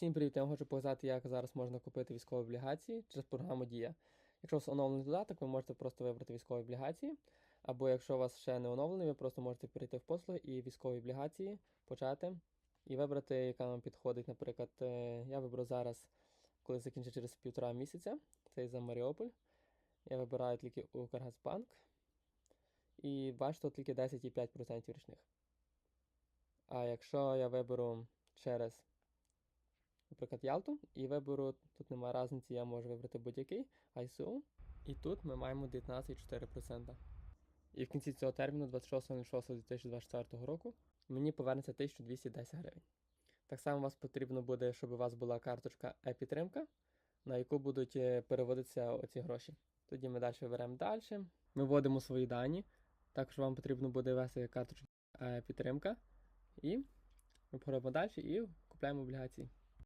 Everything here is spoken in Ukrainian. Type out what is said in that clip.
Всім привіт, я вам хочу показати, як зараз можна купити військові облігації через програму Дія. Якщо у вас оновлений додаток, ви можете просто вибрати військові облігації. Або якщо у вас ще не оновлений, ви просто можете перейти в послуги і військові облігації почати і вибрати, яка вам підходить. Наприклад, е, я виберу зараз, коли закінчить через півтора місяця. Це за Маріуполь. Я вибираю тільки Укргазбанк. І бачите, тут тільки 10,5% річних. А якщо я виберу через наприклад, Ялту, і виберу, тут немає різниці, я можу вибрати будь-який ISO. І тут ми маємо 19,4%. І в кінці цього терміну, 26.06.2024 року, мені повернеться 1210 гривень. Так само вас потрібно буде, щоб у вас була карточка e-підтримка, на яку будуть е, переводитися оці гроші. Тоді ми далі виберемо далі. Ми вводимо свої дані. Також вам потрібно буде ввести карточку е-підтримка. І ми проходимо далі і купляємо облігації.